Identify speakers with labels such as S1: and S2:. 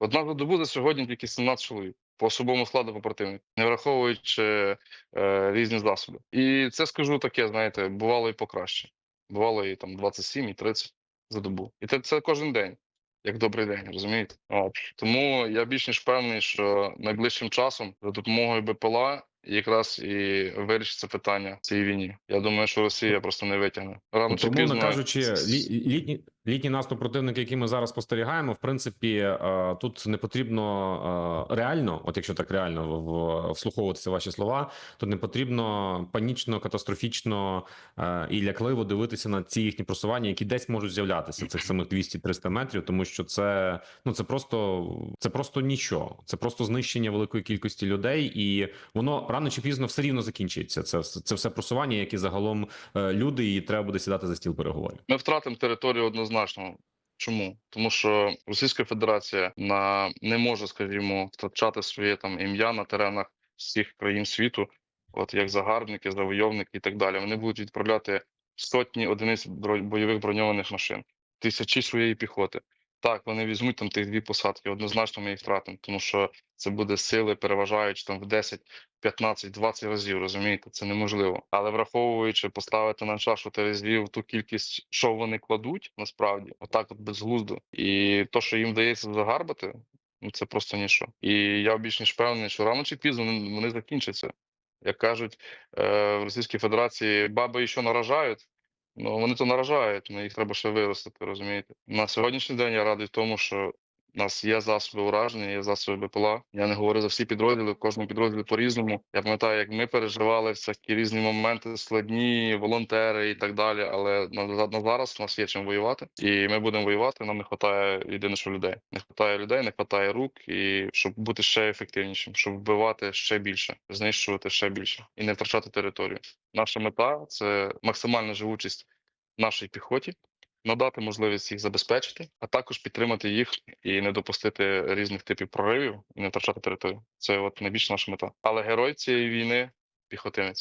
S1: Одна за добу за сьогодні тільки 17 чоловік по особовому складу по противнику, не враховуючи е, різні засоби. І це скажу таке, знаєте, бувало і покраще. Бувало і там 27, і 30 за добу. І це, це кожен день, як добрий день, розумієте? От. Тому я більш ніж певний, що найближчим часом за допомогою БПЛА якраз і вирішиться питання цій війні. Я думаю, що Росія просто не витягне. Рано чи пізно
S2: кажучи, лі, літній, наступ противника, який ми зараз спостерігаємо, в принципі, е, тут не потрібно е, реально, от якщо так реально вслуховуватися ваші слова, то не потрібно панічно, катастрофічно е, і лякливо дивитися на ці їхні просування, які десь можуть з'являтися цих самих 200-300 метрів, тому що це ну це просто це просто нічого, це просто знищення великої кількості людей, і воно рано чи пізно все рівно закінчиться. Це це все просування, які загалом люди, і треба буде сідати за стіл переговорів.
S1: Ми втратимо територію однозначно. Чому? Тому що Російська Федерація на не може, скажімо, втрачати своє там ім'я на теренах всіх країн світу, от як загарбники, завойовники і так далі. Вони будуть відправляти сотні одиниць бойових броньованих машин, тисячі своєї піхоти. Так, вони візьмуть там тих дві посадки. Однозначно ми їх втратимо, тому що це буде сили, переважаючи там в 10, 15, 20 разів. Розумієте, це неможливо. Але враховуючи поставити на чашу терезів ту кількість, що вони кладуть, насправді, отак, от безглуздо, і то, що їм вдається загарбати, ну це просто ніщо. І я більш ніж певний, що рано чи пізно вони, закінчаться. Як кажуть е, в Російській Федерації, баби що наражають. Ну вони то наражають, на їх треба ще виростити, розумієте? На сьогоднішній день я радий тому, що у нас є засоби ураження, є засоби БПЛА. Я не говорю за всі підрозділи, в кожному підрозділі по-різному. Я пам'ятаю, як ми переживали всякі різні моменти, складні, волонтери і так далі. Але на, на зараз у нас є чим воювати, і ми будемо воювати. Нам не вистачає єдине, що людей. Не вистачає людей, не вистачає рук, і щоб бути ще ефективнішим, щоб вбивати ще більше, знищувати ще більше і не втрачати територію. Наша мета це максимальна живучість нашій піхоті надати можливість їх забезпечити, а також підтримати їх і не допустити різних типів проривів і не втрачати територію. Це от найбільша наша мета. Але герой цієї війни піхотинець.